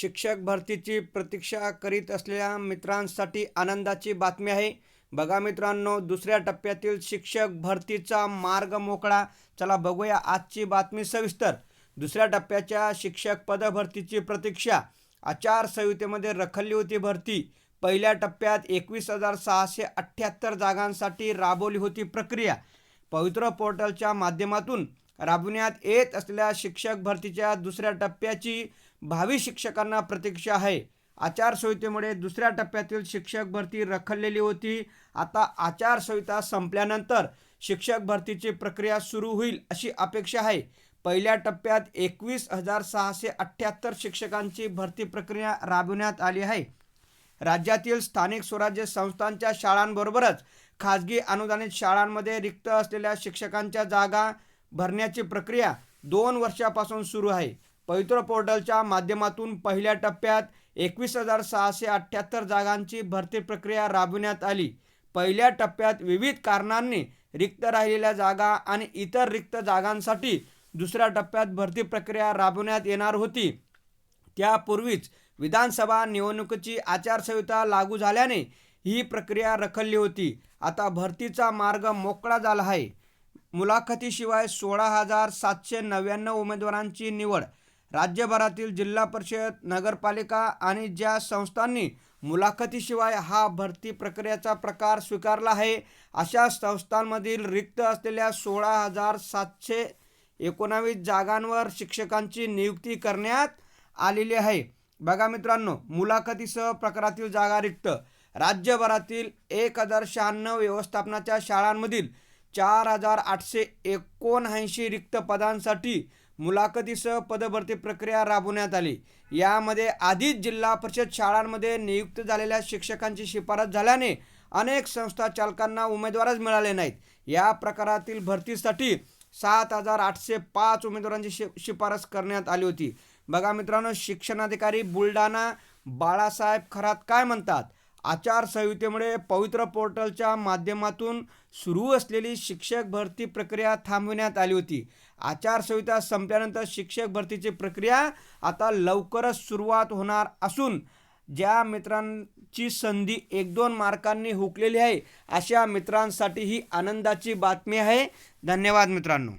शिक्षक भरतीची प्रतीक्षा करीत असलेल्या मित्रांसाठी आनंदाची बातमी आहे. बघा मित्रांनो दुसऱ्या टप्प्यातील शिक्षक भरतीचा मार्ग मोकळा. चला बघूया आजची बातमी सविस्तर. दुसऱ्या टप्प्याच्या शिक्षक पदभरतीची प्रतीक्षा. आचारसंहितेमध्ये रखडली होती भरती. पहिल्या टप्प्यात एकवीस हजार सहाशे अठ्ठ्याहत्तर जागांसाठी राबवली होती प्रक्रिया. पवित्र पोर्टलच्या माध्यमातून राबविण्यात येत असलेल्या शिक्षक भरतीच्या दुसऱ्या टप्प्याची भावी शिक्षकांना प्रतीक्षा आहे. आचारसंहितेमुळे दुसऱ्या टप्प्यातील शिक्षक भरती रखडलेली होती. आता आचारसंहिता संपल्यानंतर शिक्षक भरतीची प्रक्रिया सुरू होईल अशी अपेक्षा आहे. पहिल्या टप्प्यात एकवीस हजार सहाशे अठ्ठ्याहत्तर शिक्षकांची भरती प्रक्रिया राबविण्यात आली आहे. राज्यातील स्थानिक स्वराज्य संस्थांच्या शाळांबरोबरच खाजगी अनुदानित शाळांमध्ये रिक्त असलेल्या शिक्षकांच्या जागा भरण्याची प्रक्रिया दोन वर्षापासून सुरू आहे. पवित्र पोर्टलच्या माध्यमातून पहिल्या टप्प्यात एकवीस हजार सहाशे अठ्ठ्याहत्तर जागांची भरती प्रक्रिया राबविण्यात आली. पहिल्या टप्प्यात विविध कारणांनी रिक्त राहिलेल्या जागा आणि इतर रिक्त जागांसाठी दुसऱ्या टप्प्यात भरती प्रक्रिया राबवण्यात येणार होती. त्यापूर्वीच विधानसभा निवडणुकीची आचारसंहिता लागू झाल्याने ही प्रक्रिया रखडली होती. आता भरतीचा मार्ग मोकळा झाला आहे. मुलाखतीशिवाय सोळा हजार सातशे नव्याण्णव उमेदवारांची निवड राज्यभरातील जिल्हा परिषद नगरपालिका आणि ज्या संस्थांनी मुलाखतीशिवाय हा भरती प्रक्रियेचा प्रकार स्वीकारला आहे अशा संस्थांमधील रिक्त असलेल्या सोळा हजार सातशे एकोणावीस जागांवर शिक्षकांची नियुक्ती करण्यात आलेली आहे. बघा मित्रांनो मुलाखतीसह प्रकारातील जागा रिक्त. राज्यभरातील एक हजार शहाण्णव व्यवस्थापनाच्या शाळांमधील चार हजार आठशे एकोणऐंशी रिक्त पदांसाठी मुलाखतीसह पदभरती प्रक्रिया राबवण्यात आली. यामध्ये आधीच जिल्हा परिषद शाळांमध्ये नियुक्त झालेल्या शिक्षकांची शिफारस झाल्याने अनेक संस्था चालकांना उमेदवारच मिळाले नाहीत. या प्रकारातील भरतीसाठी सात हजार आठशे पाच उमेदवारांची शि शिफारस करण्यात आली होती. बघा मित्रांनो शिक्षणाधिकारी बुलढाणा बाळासाहेब खरात काय म्हणतात? आचारसंहितेमुळे पवित्र पोर्टलच्या माध्यमातून सुरू असलेली शिक्षक भरती प्रक्रिया थांबविण्यात आली होती. आचारसंहिता संपल्यानंतर शिक्षक भरतीची प्रक्रिया आता लवकरच सुरुवात होणार असून ज्या मित्रांची संधी एक दोन मार्कांनी हुकलेली आहे अशा मित्रांसाठी ही आनंदाची बातमी आहे. धन्यवाद मित्रांनो.